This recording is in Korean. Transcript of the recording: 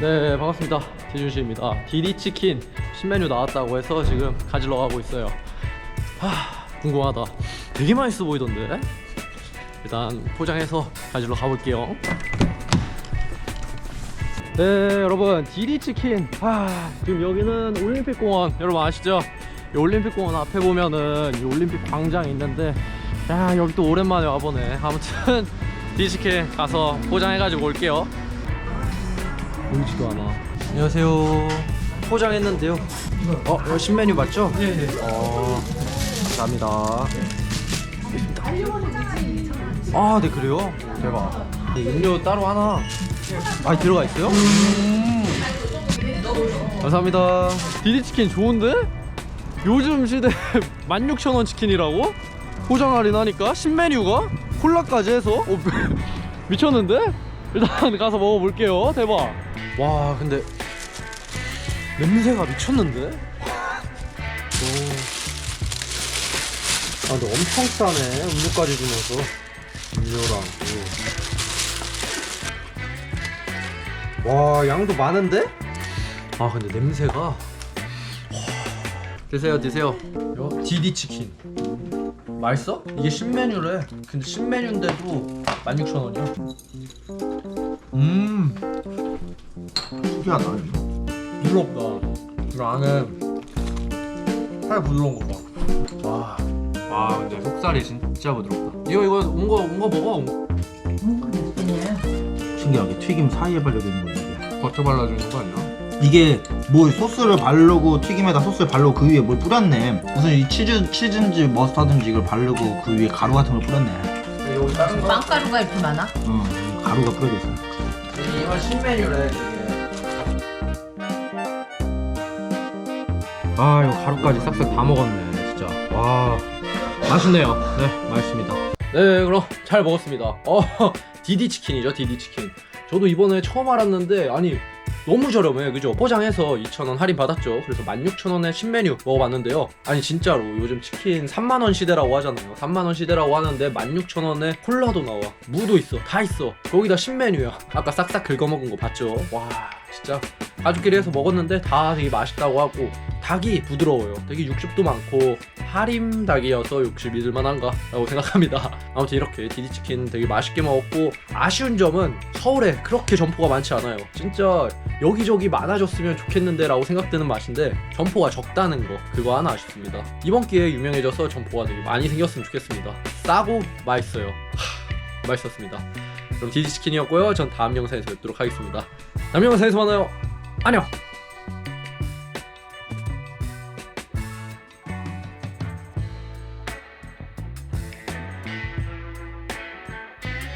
네 반갑습니다. 디준씨입니다. 디디치킨 신메뉴 나왔다고 해서 지금 가지러 가고 있어요. 하 궁금하다. 되게 맛있어 보이던데? 일단 포장해서 가지러 가볼게요. 네 여러분 디디치킨. 아 지금 여기는 올림픽공원. 여러분 아시죠? 이 올림픽공원 앞에 보면은 이 올림픽 광장이 있는데 야 여기 또 오랜만에 와보네. 아무튼 디디치킨 가서 포장해가지고 올게요 보이지도 않아. 안녕하세요. 포장했는데요. 어, 이거 신메뉴 맞죠? 네. 어, 감사합니다. 아, 네 그래요? 대박. 네, 음료 따로 하나 많이 들어가 있어요? 감사합니다. 디디 치킨 좋은데? 요즘 시대 16,000원 치킨이라고? 포장 할인하니까 신메뉴가 콜라까지 해서 어, 미쳤는데? 일단 가서 먹어볼게요. 대박. 와 근데 냄새가 미쳤는데? 오. 아 근데 엄청 싸네 음료까지 주면서 음료랑 또. 와 양도 많은데? 아 근데 냄새가 와. 드세요 드세요 디디 치킨 맛있어? 이게 신메뉴래 근데 신메뉴인데도 16,000원이야 음 특이하다 부드럽다. 그 안에 살 부드러운 거 봐. 와, 와 근데 속살이 진짜 부드럽다. 이거 이거 온 거 온 거 먹어. 신기하게 튀김 사이에 발려져 있는 거지 이게 버터 발라주는 거 아니야? 이게 뭐 소스를 바르고 튀김에다 소스를 바르고 그 위에 뭘 뿌렸네. 무슨 이 치즈 치즈인지 머스타드인지 이걸 바르고 그 위에 가루 같은 걸 뿌렸네. 여기 다른 거? 빵가루가 이렇게 많아? 어 가루가 뿌려져 있어. 이건 신메뉴래 이게. 아 이거 가루까지 싹싹 다 먹었네 진짜. 와 맛있네요. 네 맛있습니다. 네 그럼 잘 먹었습니다. 어 디디 치킨이죠 디디 치킨. 저도 이번에 처음 알았는데 아니 너무 저렴해. 그죠? 포장해서 2,000원 할인 받았죠. 그래서 16,000원에 신메뉴 먹어봤는데요. 아니 진짜로 요즘 치킨 3만원 시대라고 하잖아요. 3만원 시대라고 하는데 16,000원에 콜라도 나와. 무도 있어. 다 있어. 거기다 신메뉴야. 아까 싹싹 긁어먹은 거 봤죠? 와 진짜. 가족끼리 해서 먹었는데 다 되게 맛있다고 하고 닭이 부드러워요. 되게 육즙도 많고 하림 닭이어서 역시 믿을만한가? 라고 생각합니다. 아무튼 이렇게 디디치킨 되게 맛있게 먹었고 아쉬운 점은 서울에 그렇게 점포가 많지 않아요. 진짜 여기저기 많아졌으면 좋겠는데 라고 생각되는 맛인데 점포가 적다는 거 그거 하나 아쉽습니다. 이번 기회에 유명해져서 점포가 되게 많이 생겼으면 좋겠습니다. 싸고 맛있어요. 하, 맛있었습니다. 그럼 디디치킨이었고요. 전 다음 영상에서 뵙도록 하겠습니다. 다음 영상에서 만나요. 안녕